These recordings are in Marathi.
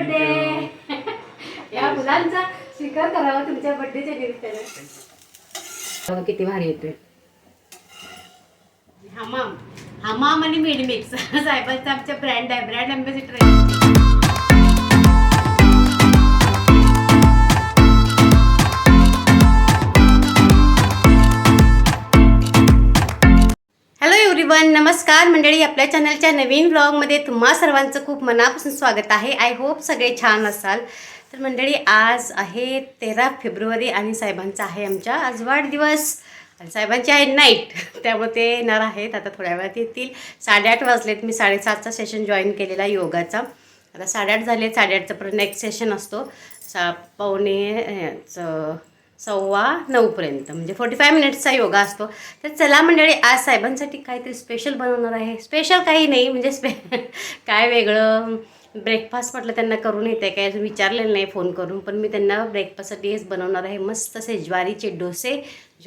बर्थडे या मुलांचा स्वीकार करावा तुमच्या बर्थडेच्या निमित्तानं किती भारी येतोय. हमाम. हमाम आणि मिडमिक्स. साहेबांचा आमच्या ब्रँड आहे. ब्रँड अँबॅसिडर आहे. एव्हरीवन नमस्कार. मंडळी आपल्या चॅनलच्या नवीन ब्लॉगमध्ये तुम्हा सर्वांचं खूप मनापासून स्वागत आहे. आय होप सगळे छान असाल. तर मंडळी आज आहे तेरा फेब्रुवारी आणि साहेबांचा आहे आमच्या आज वाढदिवस. आणि साहेबांची आहे नाईट त्यामुळे ते येणार आहेत. आता थोड्या वेळात येतील. साडेआठ वाजलेत. मी साडेसातचा सेशन जॉईन केलेला योगाचा. आता साडेआठ झाले. साडेआठचा परत नेक्स्ट सेशन असतो. सा पावणे सव्वा नऊपर्यंत म्हणजे फोर्टी फाय मिनिट्सचा योगा असतो. तर चला मंडळी आज साहेबांसाठी काहीतरी स्पेशल बनवणार आहे. स्पेशल काही नाही म्हणजे स्पे काय वेगळं? ब्रेकफास्ट म्हटलं त्यांना करून येते काय? अजून विचारलेलं नाही फोन करून पण मी त्यांना ब्रेकफास्टसाठी हेच बनवणार आहे. मस्त असे ज्वारीचे डोसे.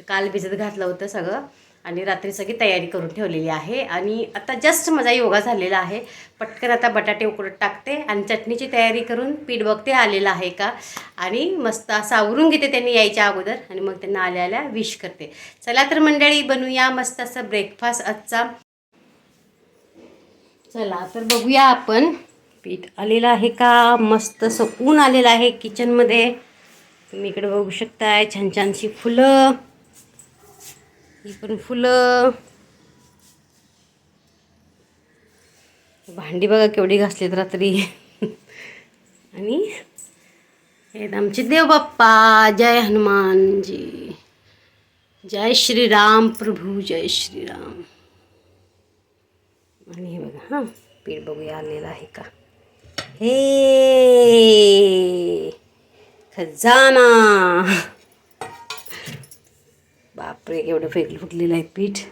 काल भिजत घातलं होतं सगळं. आणि रात्री सगळी तयारी करून ठेवलेली आहे. आणि आता जस्ट माझा योगा झालेला आहे. पटकन आता बटाटे उकडत टाकते आणि चटणीची तयारी करून पीठ बघते आलेलं आहे का? आणि मस्त असं आवरून घेते त्यांनी यायच्या अगोदर आणि मग त्यांना आल्या आल्या विश करते. चला तर मंडळी बनवूया मस्त असं ब्रेकफास्ट आजचा. चला तर बघूया आपण. पीठ आलेलं आहे का? मस्त असं ऊन आलेलं आहे किचनमध्ये तुम्ही इकडे बघू शकताय छान छानशी फुलं. ही पण फुलं. भांडी बघा केवढी घासलीत रात्री. आणि हे आमचे देव बाप्पा जय हनुमानजी. जय श्रीराम प्रभू जय श्रीराम. आणि हे बघा हां पीठ बघूया आलेलं आहे का? हे! खजाना! बापरे एवढं फेकलं फुटलेलं आहे पीठ.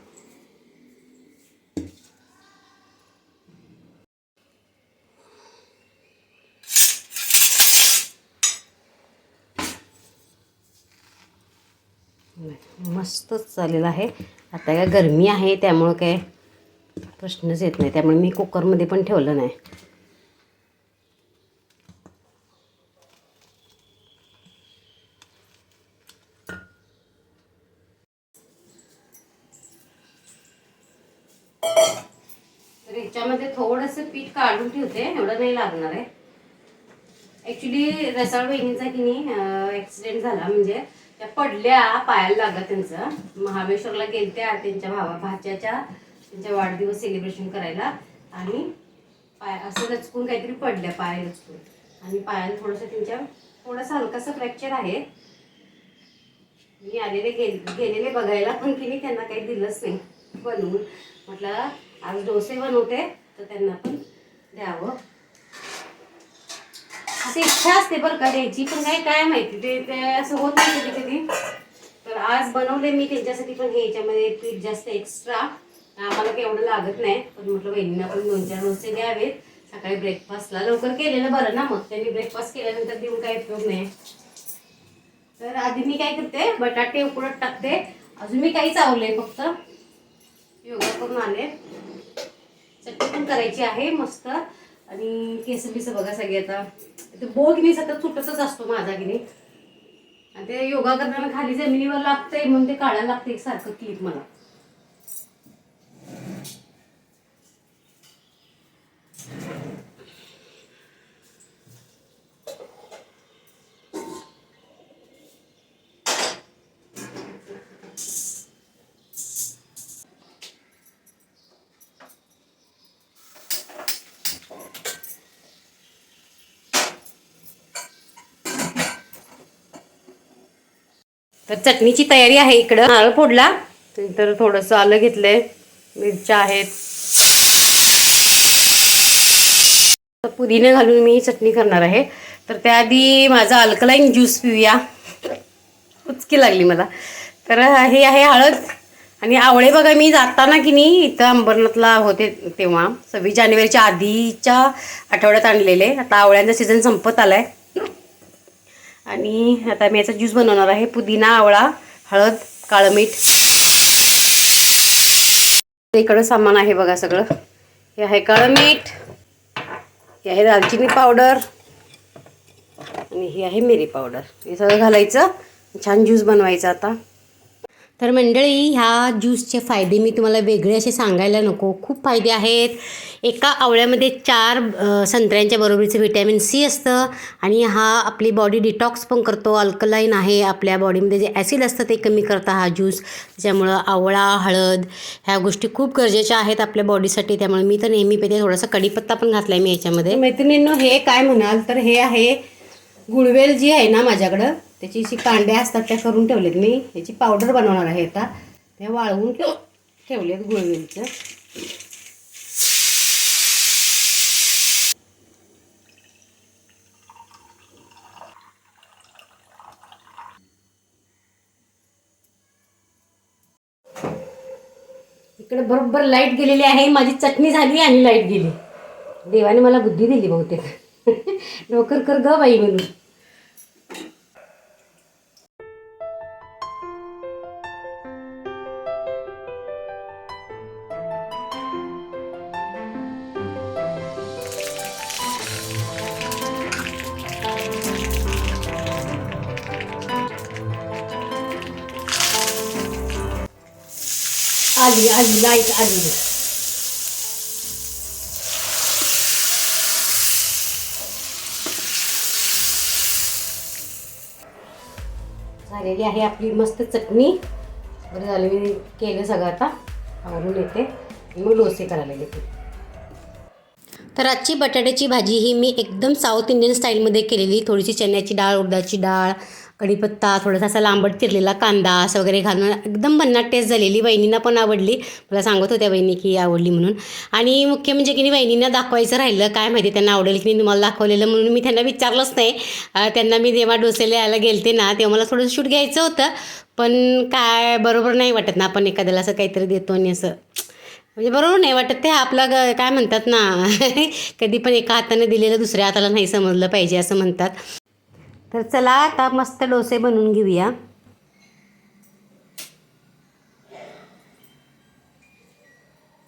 मस्तच चालेलं आहे. आता काय गरमी आहे त्यामुळं काय प्रश्नच येत नाही. त्यामुळे मी कुकरमध्ये पण ठेवलं नाही तर ह्याच्यामध्ये थोडंसं पीठ काढून ठेवते एवढं नाही लागणार आहे. ॲक्च्युली रसाळ बहिणीचा की नाही ॲक्सिडेंट झाला. म्हणजे त्या पडल्या पायाला लागला त्यांचं. महाबळेश्वरला गेलत्या त्यांच्या भावा भाच्याच्या त्यांच्या वाढदिवस सेलिब्रेशन करायला. आणि पाय असं रचकून काहीतरी पडल्या पाय रचकून. आणि पायाला थोडंसं त्यांच्या थोडंसं हलकासा फ्रॅक्चर आहे. मी आलेले गेल गेलेले बघायला पण की नाही त्यांना काही दिलंच नाही. बनवून. म्हटलं आज डोसे बनवते तर त्यांना पण द्यावं. अशी इच्छा असते बरं का द्यायची पण काय काय माहिती ते ते असं होत नाही कधी कधी. तर आज बनवले मी त्यांच्यासाठी पण हे याच्यामध्ये पीठ जास्त एक्स्ट्रा आम्हाला काही एवढं लागत नाही पण म्हटलं बहिणींना पण दोन चार डोसे द्यावेत. सकाळी ब्रेकफास्टला लवकर केलेलं बरं ना मग त्यांनी ब्रेकफास्ट केल्यानंतर देऊन काही उपयोग नाही. तर आधी मी काय करते बटाटे उकडत टाकते. अजून मी काही चावले फक्त. योगा करून आले. चटणी पण करायची आहे मस्त. आणि केस बिस बघा सगळे आता. ते बोळ की नाही सतत सुटतच असतो माझा की नाही. आणि ते योगा करताना खाली जमिनीवर लागतंय म्हणून ते काढायला लागते सारखं क्लिप मला. तर चटणीची तयारी आहे इकडं. नारळ फोडला. तर थोडंसं आलं घेतलंय. मिरच्या आहेत. तर पुदिने घालून मी चटणी करणार आहे. तर त्याआधी माझा अल्कलाईन ज्यूस पिऊया. उचकी लागली मला. तर हे आहे हळद. आणि आवळे बघा मी जाताना की नाही इथं अंबरनाथला होते तेव्हा. सव्वीस जानेवारीच्या आधीच्या आठवड्यात आणलेले. आता आवळ्यांचा सीझन संपत आलाय. आणि आता मी याचा ज्यूस बनवणार आहे. पुदिना आवळा हळद काळं मीठ इकडं सामान आहे बघा सगळं. हे आहे काळं मीठ हे आहे दालचिनी पावडर. आणि ही आहे मिरी पावडर. हे सगळं घालायचं. छान ज्यूस बनवायचा आता. तर मंडळी ह्या ज्यूसचे फायदे मी तुम्हाला वेगळे असे सांगायला नको. खूप फायदे आहेत. एका आवळ्यामध्ये चार संत्र्यांच्या बरोबरीचं व्हिटॅमिन सी असतं आणि हा आपली बॉडी डिटॉक्स पण करतो. अल्कलाईन आहे आपल्या बॉडीमध्ये. जे ॲसिड असतं ते कमी करता हा ज्यूस. त्याच्यामुळं आवळा हळद ह्या गोष्टी खूप गरजेच्या आहेत आपल्या बॉडीसाठी. त्यामुळे मी तर नेहमी पेते थोडासा कढीपत्ता पण घातला आहे मी याच्यामध्ये. मैत्रिणींनो हे काय म्हणाल? तर हे आहे गुळवेल जी आहे ना माझ्याकडं. त्याची जी कांड्या असतात त्या करून ठेवलेत मी. याची पावडर बनवणार आहे आता. ते वाळवून ठेव ठेवलेत गुळवेलचं इकडे बरोबर लाइट गेलेली आहे. माझी चटणी झाली आणि लाइट गेली. देवाने मला बुद्धी दिली बहुतेक. लवकर कर ग बाई म्हणून. आली आली लाइट आली. झालेली आहे आपली मस्त चटणी. बरं झालं मी केलं सगळं आता. आवरून येते. मग डोसे करायला घेते तर आजची बटाट्याची भाजी ही मी एकदम साऊथ इंडियन स्टाईलमध्ये केलेली. थोडीशी चण्याची डाळ उडदाची डाळ कढीपत्ता थोडासा असा लांबट चिरलेला कांदा असं वगैरे घालून एकदम भन्नाट टेस्ट झालेली वहिनींना पण आवडली. मला सांगत होत्या वहिनी की आवडली म्हणून. आणि मुख्य म्हणजे की वहिनींना दाखवायचं राहिलं काय माहिती त्यांना आवडेल की मी तुम्हाला दाखवलेलं म्हणून मी त्यांना विचारलंच नाही. त्यांना मी जेव्हा डोसेला यायला गेलते ना तेव्हा मला थोडंसं शूट घ्यायचं होतं. पण काय बरोबर नाही वाटत ना आपण एखाद्याला असं काहीतरी देतो आणि असं. म्हणजे बरोबर नाही वाटत ते आपलं ग काय म्हणतात ना कधी पण एका हाताने दिलेलं दुसऱ्या हाताला नाही समजलं पाहिजे असं म्हणतात. तर चला आता मस्त डोसे बनवून घेऊया.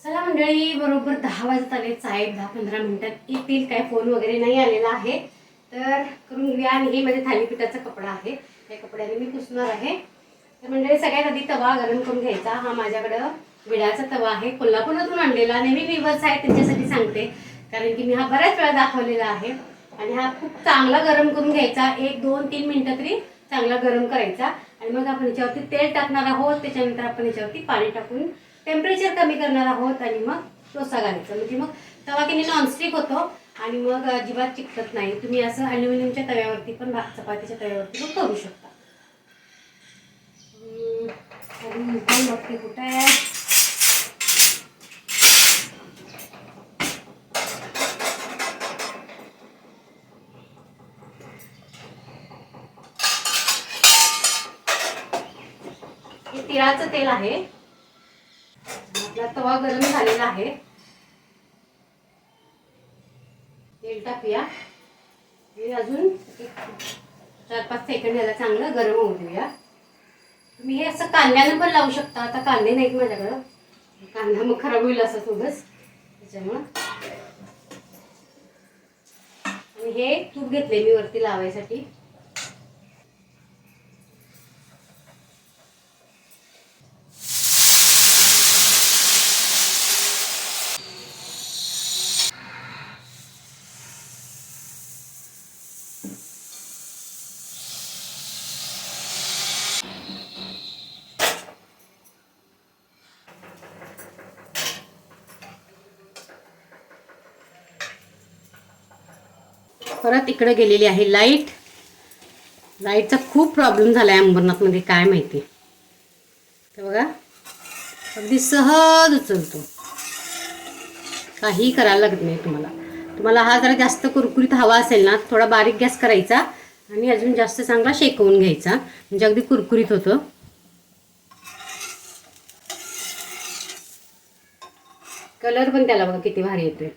चला मंडळी बरोबर दहा वाजत आले साहेब दहा पंधरा मिनिटात येतील. काय फोन वगैरे नाही आलेला आहे. तर करून घेऊया. आणि हे माझ्या थालीपीठाचा कपडा आहे. त्या कपड्याने मी पुसणार आहे. तर मंडळी सगळ्यात आधी तवा गरम करून घ्यायचा. हा माझ्याकडं विड्याचा तवा आहे. कोल्हापुरातून आणलेला. नेहमी विवर्स आहे त्यांच्यासाठी सांगते. कारण की मी हा बऱ्याच वेळा दाखवलेला आहे. आणि हा खूप चांगला गरम करून घ्यायचा. एक दोन तीन मिनटं तरी चांगला गरम करायचा. आणि मग आपण याच्यावरती तेल टाकणार आहोत. त्याच्यानंतर आपण याच्यावरती पाणी टाकून टेम्परेचर कमी करणार आहोत. आणि मग डोसा घालायचा. म्हणजे मग तवा की नॉनस्टिक होतो. आणि मग अजिबात चिकटत नाही. तुम्ही असं अल्युमिनियमच्या तव्यावरती पण भात चपातीच्या तव्यावरती पण करू शकता. कुठं बघते कुठे आहे तिळाचं तेल आहे. आपला तवा गरम झालेला आहे. तेल टाकूया. हे अजून चार पाच सेकंड याला चांगलं गरम होऊ देऊया. तुम्ही हे असं कांद्यानं पण लावू शकता. आता कांदे नाहीत माझ्याकडं. कांदा मग खराब होईल असं थोडंच. त्याच्यामुळं. आणि हे तूप घेतले मी वरती लावायसाठी. परत इकडे गेलेली आहे लाइट. लाईटचा खूप प्रॉब्लेम झाला आहे अंबरनाथमध्ये काय माहिती. तर बघा अगदी सहज उचलतो. काही करायला लागत नाही तुम्हाला. तुम्हाला हा जरा जास्त कुरकुरीत हवा असेल ना थोडा बारीक गॅस करायचा आणि अजून जास्त चांगला शेकवून घ्यायचा. म्हणजे अगदी कुरकुरीत होतं. कलर पण त्याला बघा किती भारी येतोय.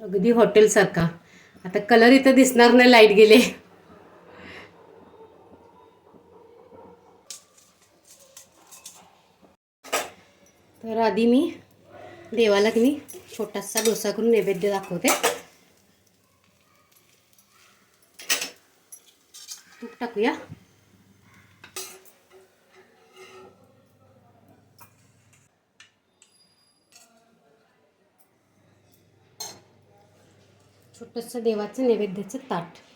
अगदी हॉटेलसारखा आता कलर इथं दिसणार नाही लाइट गेले. तर आधी मी देवाला तुम्ही मी छोटासा डोसा करून नैवेद्य दाखवते. तूप टाकूया. तसं देवाचं नैवेद्याचं ताट.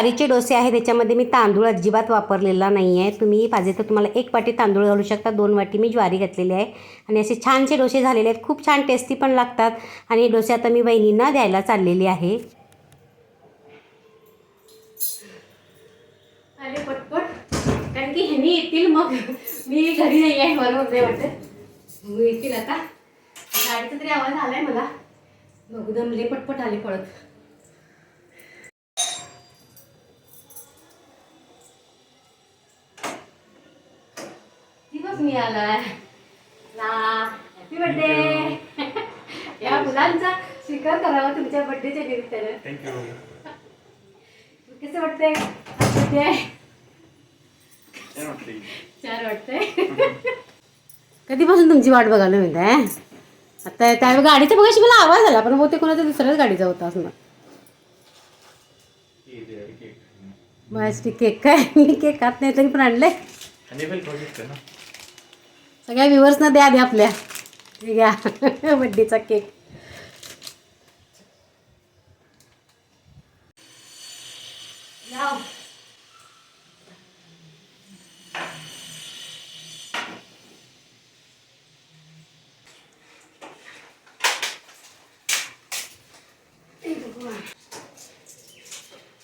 ज्वारीचे डोसे आहे त्याच्यामध्ये मी तांदूळ अजिबात वापरलेला नाही आहे तुम्ही पाहिजे तर तुम्हाला एक वाटी तांदूळ घालू शकता. दोन वाटी मी ज्वारी घातलेली आहे. आणि असे छानसे डोसे झालेले आहेत. खूप छान टेस्टी पण लागतात. आणि डोसे आता मी बहिणींना द्यायला चाललेली आहे. आले पटपट. कारण की ह्यांनी येतील मग. मी घरी नाही आहे मला नाही वाटत. मग येतील आता. गाडीचा तरी आवाज आलाय मला. मग दमले पटपट आले पळत. मी आलाय हॅपी बर्थडे या मुलांचा स्वीकार करावा तुमच्या बर्थडेच्या निमित्तानं. थँक्यू कसं वाटतंय? बर्थडे छान वाटते छान वाटतंय. कधीपासून तुमची वाट बघायला मिळते आता त्या गाडीचा बघाशी मला आवाज आला पण बहुतेक कोणाचा दुसऱ्याच गाडीचा होता असं माझी केक काय? मी केक खात नाही तरी पण आणलंय आणि वेल प्रोजेक्ट ना सगळ्या व्ह्युअर्सना द्या द्या आपल्या. घ्या. बड्डेचा केक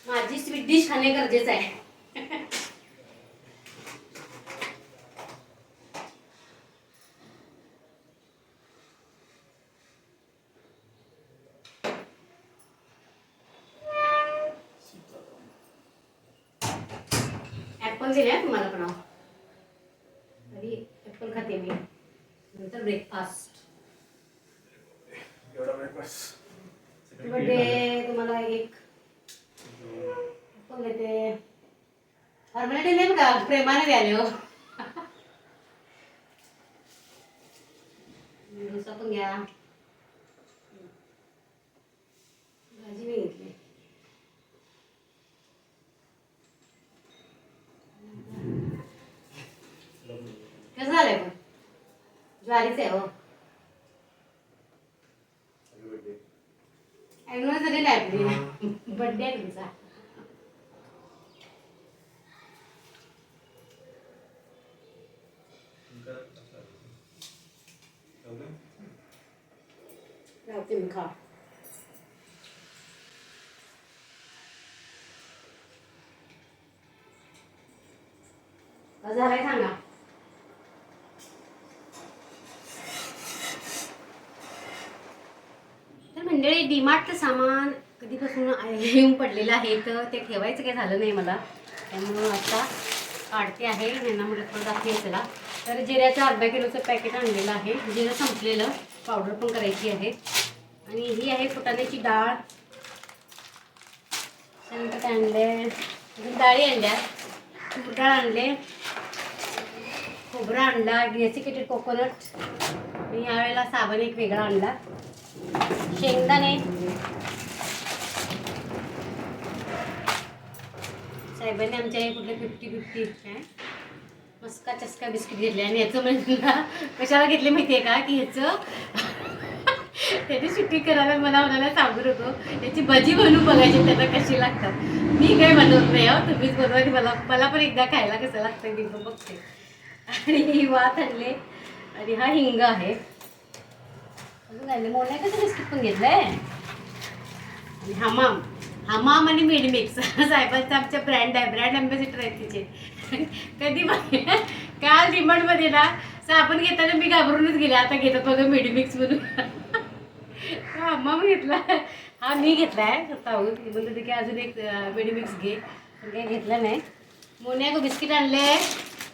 माझी स्वीट डिश खाणे गरजेचं आहे. ॲपल दिले तुम्हाला पण. तरी ॲपल खाते मी. नंतर ब्रेकफास्ट बर्थडे तुम्हाला एक ॲपल देते. फॉर्मॅलिटी नाही बघा प्रेमाने द्याले हो डोसा पण घ्या भाजी मी घेतली कसं झालंय पण ज्वारीच आहे हो ॲनिव्हर्सरी नाही आपली बर्थडे आहे तुमचा लावते मी खा झालाय सांगा तर मंडळी डीमार्टचं सामान कधीपासून येऊन पडलेलं आहे तर ते ठेवायचं काही झालं नाही मला. त्यामुळं आता काढते आहे. यांना म्हटलं थोडं दाखवे चला. तर जिऱ्याचं अर्धा किलोचं पॅकेट आणलेलं आहे. जिरं संपलेलं. पावडर पण करायची आहे. आणि ही आहे फुटाण्याची डाळ. त्यानंतर काय आणले डाळी आणल्या. तूर डाळ आणले. खोबरं आणला. डेसिकेटेड कोकोनट आणि यावेळेला साबण एक वेगळा आणला. शेंगदाणे. साहेबांनी आमच्या हे कुठले फिफ्टी फिफ्टी आहे मस्का चस्का बिस्किट घेतले आणि याचं म्हणजे कशाला घेतले माहिती आहे का? की ह्याचं त्याची सुट्टी करायला मला म्हणायला सांगू नको. त्याची भजी बनवू बघायची त्याला कशी लागतात. मी काय बनवत नाही हो तुम्हीच बनवा मला मला पण एकदा खायला कसं लागतं मी बघते. आणि ही वात आणले. आणि हा हिंग आहे. अजून काय नाही बिस्किट पण घेतलंय? आणि हमाम. हमाम आणि मेडमिक्स साहेबांचा आमच्या ब्रँड आहे. ब्रँड अँबॅसिडर आहेत तिचे. कधी पण काल डिमांडमध्ये ना साबण घेताना मी घाबरूनच गेले. आता घेतात बघा मेडिमिक्स म्हणून. हमाम घेतला. हा मी घेतलाय. स्वतःहून ती म्हणत होती की अजून एक मेडिमिक्स घे. पण काही घेतलं नाही. मोन्या बिस्किट आणले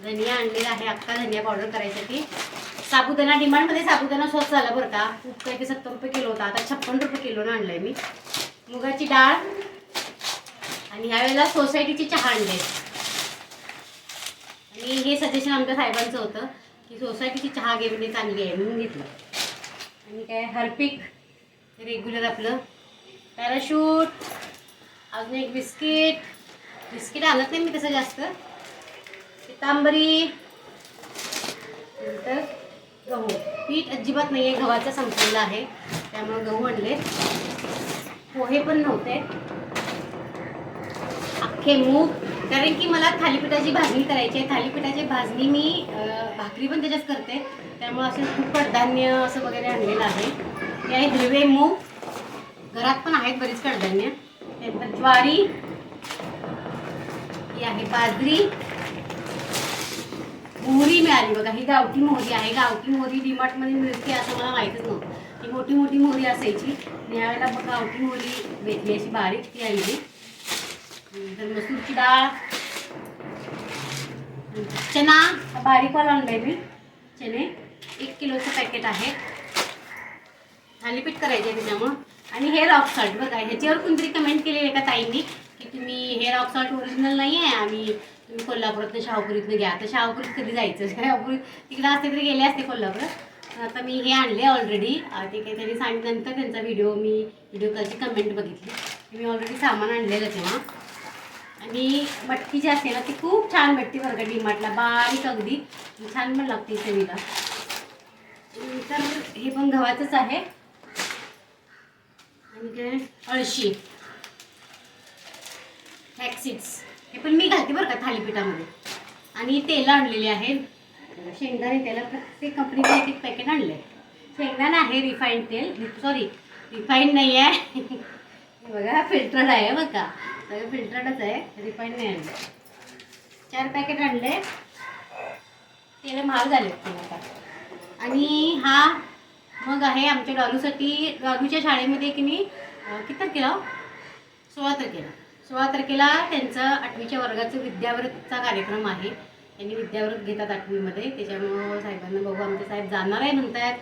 धनिया आणलेला आहे. अख्खा धनिया पावडर करायसाठी. साबुदाणा डिमांडमध्ये साबुदाणा स्वस्त झाला बरं का. खूप काही सत्तर रुपये किलो होता. आता छप्पन रुपये किलोनं आणलाय मी. मुगाची डाळ आणि ह्यावेळेला सोसायटीची चहा आणले. आणि हे सजेशन आमच्या साहेबांचं होतं की सोसायटीची चहा घेणे चांगली आहे म्हणून घेतलं. आणि काय हरपिक रेग्युलर आपलं. पॅराशूट अजून एक बिस्किट बिस्किट आणत नाही मी तसं जास्त. पितांबरी नंतर गहू. पीठ अजिबात नाही आहे गव्हाचा संपलेला आहे. त्यामुळे गहू आणले पोहे पण नव्हते. अख्खे मूग. कारण की मला थालीपीठाची भाजणी करायची आहे. थालीपीठाची भाजणी मी भाकरी पण त्याच्यात करते. त्यामुळे असं खूप कडधान्य असं वगैरे आणलेलं आहे. हे आहे हिरवे मूग. घरात पण आहेत बरीच कडधान्य. त्यानंतर ज्वारी. ही आहे बाजरी. मोहरी मिळाली बघा. ही गावठी मोहरी आहे. गावठी मोहरी डीमार्टमध्ये मिळते असं मला माहीतच नव्हतं. ती मोठी मोठी मोहरी असायची. आणि यावेळेला बघ गावठी मोहरी भेटली अशी बारीक ती आणली तर मसूरची डाळ. चना. हा बारीकवाला आणलाय मी. चणे. एक किलोचं पॅकेट आहे. थालीपीठ करायचे आहे त्याच्यामुळं आणि हेअर रॉक सॉल्ट बघा. ह्याच्यावर कोणतरी कमेंट केली आहे का ताईंनी? की तुम्ही हेअर रॉक सॉल्ट ओरिजिनल नाही आहे आणि तुम्ही कोल्हापुरातनं शाहूपुरीतनं घ्या. आता शाहूपुरीत कधी जायचं? शाहूपुरी तिकडे असते तरी गेले असते कोल्हापुरात. आता मी हे आणले ऑलरेडी ते काही त्यांनी सांगितल्यानंतर त्यांचा व्हिडिओ मी व्हिडिओ कॉलची कमेंट बघितली. मी ऑलरेडी सामान आणलेलं तेव्हा. आणि मटकी जी असते ना ती खूप छान भेटते बरं का डीमार्टला. बारीक अगदी. छान पण लागते चवीला. तर हे पण गव्हाचंच आहे. आणि काय? अळशी. फॅक्सिड्स हे पण मी घालते बरं का थालीपीठामध्ये. आणि तेल आणलेली आहेत. शेंगदाणे तेला प्रत्येक कंपनीचे एक एक पॅकेट आहे शेंगदाणा आहे रिफाईंड तेल. सॉरी रिफाईंड नाही आहे. बघा फिल्टर्ड आहे बघा का. सगळं फिल्टर्डच आहे. रिफाईंड नाही आणलं चार पॅकेट आणले तेल महाग झाले आता. आणि हा मग आहे आमच्या डॉलूसाठी डॉलूच्या शाळेमध्ये की मी किती तारखेला हो? सोळा तारखेला. सोळा तारखेला त्यांचं आठवीच्या वर्गाचं विद्याव्रतचा कार्यक्रम आहे. त्यांनी विद्याव्रत घेतात आठवीमध्ये. त्याच्यामुळं साहेबांना बघू आमचे साहेब जाणार आहे म्हणतात.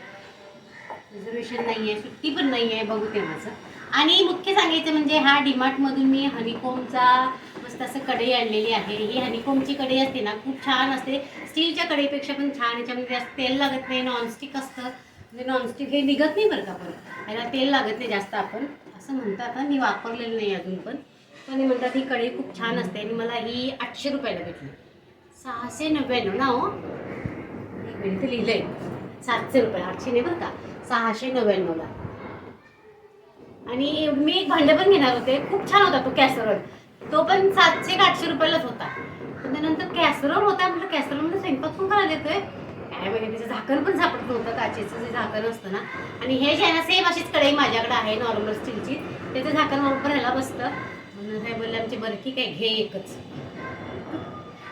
रिझर्वेशन नाही आहे सुट्टी पण नाही आहे बघू तेव्हाचं आणि मुख्य सांगायचं म्हणजे हा डीमार्टमधून मी हनीकोमचा मस्त असं कढई आणलेली आहे. ही हनीकोमची कढई असते ना खूप छान असते. स्टीलच्या कढईपेक्षा पण छान याच्यामध्ये जास्त तेल लागत नाही नॉनस्टिक असतं. म्हणजे नॉनस्टिक हे निघत नाही बरं का पण याला तेल लागत नाही जास्त आपण. असं म्हणतात. मी वापरलेलं नाही अजून पण. पण म्हणतात ही कढई खूप छान असते आणि मला ही आठशे रुपयाला भेटली. सहाशे नव्याण्णव ना हो? एक मिनिट लिहिलं आहे सातशे रुपये आठशे नाही बरं का? सहाशे नव्याण्णवला आणि मी एक भांडे पण घेणार होते. खूप छान होता तो कॅसरोल तो पण सातशे का आठशे रुपयालाच होता. पण त्यानंतर कॅसरोल होता. म्हटलं कॅसरोलमध्ये स्वयंपाक पण करायला येतोय काय माहिती त्याचं झाकण पण सापडत नव्हतं. काचेचं जे झाकण असतं ना. आणि हे जे आहे ना सेम अशीच कढई माझ्याकडे आहे नॉर्मल स्टीलची त्याचं झाकण बरोबर ह्याला बसतं काय बोलले आमचे बरं ठीक आहे घे एकच.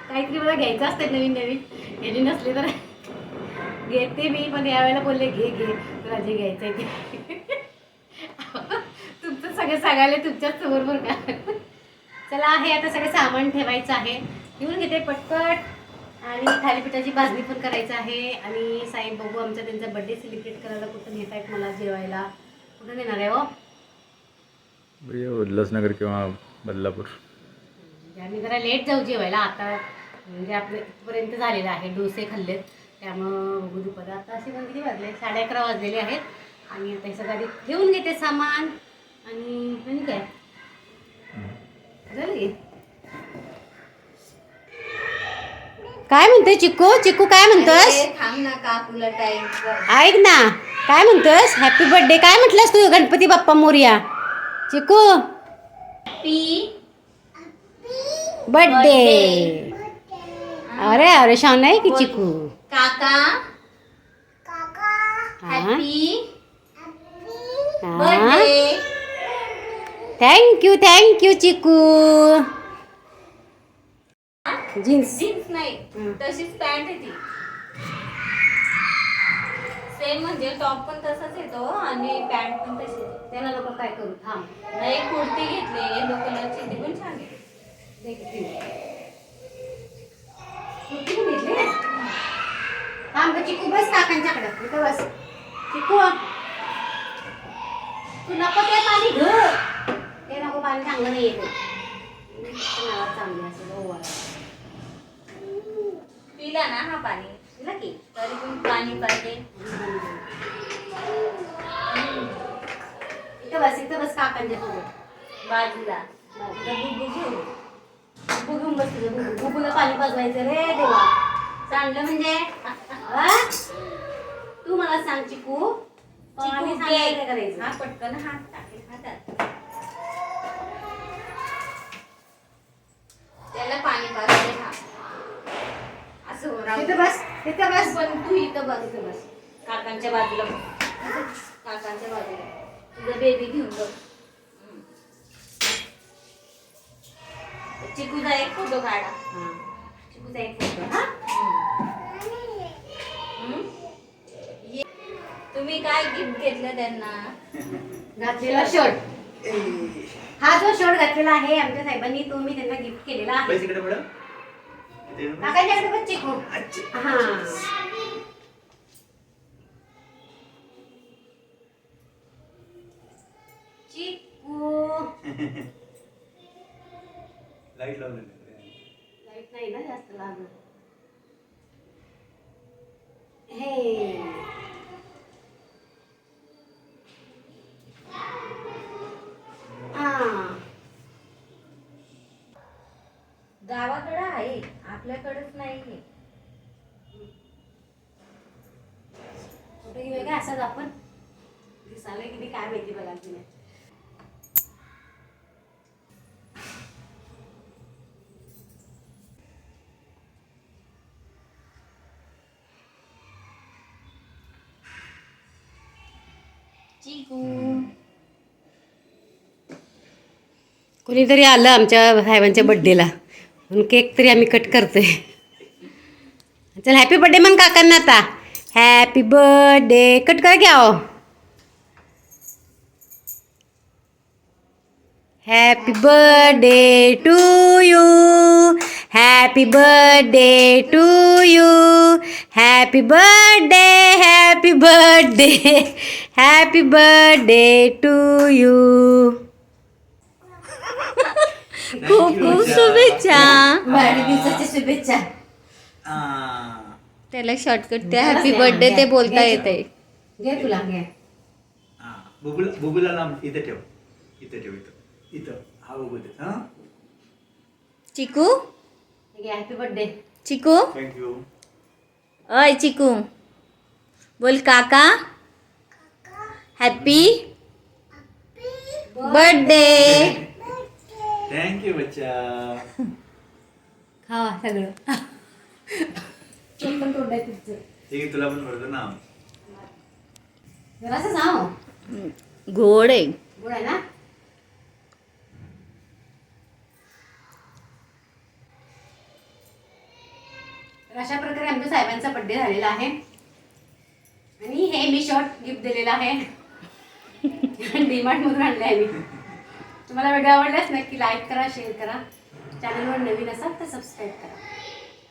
काहीतरी मला घ्यायचं असतं नवीन नवीन. यांनी नसले तर घेते मी पण यावेळेला बोलले घे घे. तुला जे घ्यायचं आहे ते. तुमचं सगळं सांगायला तुमच्याच समोर बरं का? चला आहे आता सगळं सामान ठेवायचं आहे. घेऊन घेते पटपट. आणि थालीपीठाची भाजणी पण करायचं आहे. आणि साहेब बघू आमचा त्यांचा बड्डे सेलिब्रेट करायला कुठं नेत आहेत मला जेवायला. कुठं नेणार आहे हो? उल्हासनगर किंवा बदलापूर म्हणजे आम्ही जरा लेट जाऊ जेवायला. आता म्हणजे आपले इथपर्यंत झालेलं आहे. डोसे खाल्लेत. त्यामुळं बघू दुपारी. आता असे पण किती वाजले? साडे अकरा वाजलेले आहेत. आणि आता हे सगळं आधी ठेवून घेते सामान. आणि आणि काय? झालं की? काय म्हणतोय चिक्कू? चिक्कू काय म्हणतोस? थांब ना काकूला टाइम ऐक ना. काय म्हणतोस? हॅपी बर्थडे काय म्हटलंस तू? गणपती बाप्पा मोर्या. चिकू बर्थडे अरे अरे शान आहे की चिकू? काका. हा? Happy thank you thank you Chiku. Jeans jeans नाही. तशीच पॅन्ट आहे ती. सेम म्हणजे टॉप पण तसाच येतो आणि पॅन्ट पण तशी. त्याला लोक काय करू? थांब. नाही एक कुर्ती घेतली येलो कलरची ती पण छान देखील. कुठली पण घेतली? थांब गं, चिकू बस काकांच्याकडं इथं बस. चिकू. तू नको ते पाणी घे. ते नको पाणी चांगलं नाही येते. चांगली असेल ओवाळा. पिला ना हा पाणी. तरी पण पाणी पाहिजे. इथं बस इथं बस काकांच्या सोबत बाजूला. तुझा बुबू घेऊ बुबू घेऊन बस तुझं बुबू बुबूला पाणी पाजवायचं रे देवा. चांगलं म्हणजे? तू मला सांग चिकू. पाणी करायचं? हा पटकन हात टाकेल हातात त्याला पाणी पाहिजे हा. असं बस. तिथं बस. पण तू इथं बस बस. काकांच्या बाजूला. काकांच्या बाजूला. तुझा बेबी घेऊन बघ चिकूचा एक फोटो काढा. हा. चिकूचा एक फोटो. हा. तुम्ही काय गिफ्ट घेतलं त्यांना? घातलेला शर्ट हा जो शर्ट घातलेला आहे आमच्या साहेबांनी तो मी त्यांना गिफ्ट केलेला आहे पैसे इकडे पडा ते ना. काकांच्याकडे बघ चिकू अच्छा. हा चिकू लाइट लावलेली लाइट नाही ना जास्त लागत हे हा गावाकडे आहे आपल्याकडेच नाही फोटो घेऊया आपण दिसायला किती काय माहिती बघा तिने कोणीतरी आलं आमच्या साहेबांच्या बड्डेला म्हणून केक तरी आम्ही कट करतोय. चल हॅपी बड्डे म्हण काकांना आता. हॅपी बर्थडे कट करा घ्या हो happy birthday to you happy birthday to you happy birthday happy birthday happy birthday to you खूप खूप शुभेच्छा वाढदिवसाच्या शुभेच्छा आ. त्याला शॉर्टकट ते हॅपी बर्थडे ते बोलता येते घे तुला. घे हा. बुबुला बुबुला लांब इथे ठेव. इथे ठेव इथं. इथं. हा बुबू दे. हा? चिकू? घे हॅपी बर्थडे चिकू? थँक्यू अय चिकू. बोल काका. हॅपी बर्थडे थँक्यू बच्चा. खावा सगळं. केक पण तोडलाय तुझं. ठीक आहे तुला पण भरतो ना जरासं सांग गोड आहे. गोड आहे ना? तर अशा प्रकारे आमच्या साहेबांचा बड्डे झालेला आहे. आणि हे मी शॉर्ट गिफ्ट दिलेला आहे. डीमार्ट मधून आणले आहे मी तुम्हाला व्हिडिओ आवडल्यास नक्की लाईक करा शेअर करा. चॅनलवर नवीन असाल तर सबस्क्राईब करा.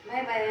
Bye bye